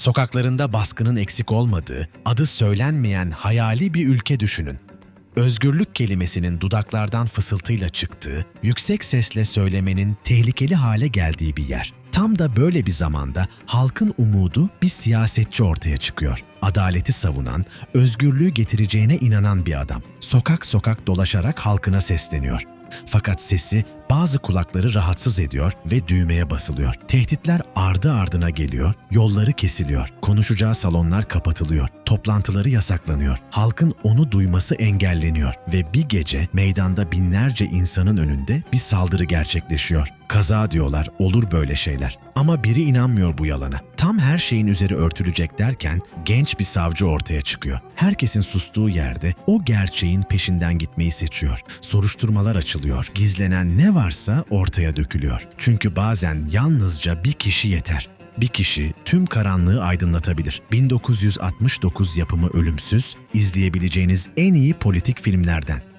Sokaklarında baskının eksik olmadığı, adı söylenmeyen hayali bir ülke düşünün. Özgürlük kelimesinin dudaklardan fısıltıyla çıktığı, yüksek sesle söylemenin tehlikeli hale geldiği bir yer. Tam da böyle bir zamanda halkın umudu bir siyasetçi ortaya çıkıyor. Adaleti savunan, özgürlüğü getireceğine inanan bir adam. Sokak sokak dolaşarak halkına sesleniyor. Fakat sesi bazı kulakları rahatsız ediyor ve düğmeye basılıyor. Tehditler ardı ardına geliyor, yolları kesiliyor, konuşacağı salonlar kapatılıyor, toplantıları yasaklanıyor. Halkın onu duyması engelleniyor ve bir gece meydanda binlerce insanın önünde bir saldırı gerçekleşiyor. Kaza diyorlar, olur böyle şeyler. Ama biri inanmıyor bu yalana. Tam her şeyin üzeri örtülecek derken genç bir savcı ortaya çıkıyor. Herkesin sustuğu yerde o gerçeğin peşinden gitmeyi seçiyor. Soruşturmalar açılıyor. Gizlenen ne varsa ortaya dökülüyor. Çünkü bazen yalnızca bir kişi yeter. Bir kişi tüm karanlığı aydınlatabilir. 1969 yapımı Ölümsüz, izleyebileceğiniz en iyi politik filmlerden.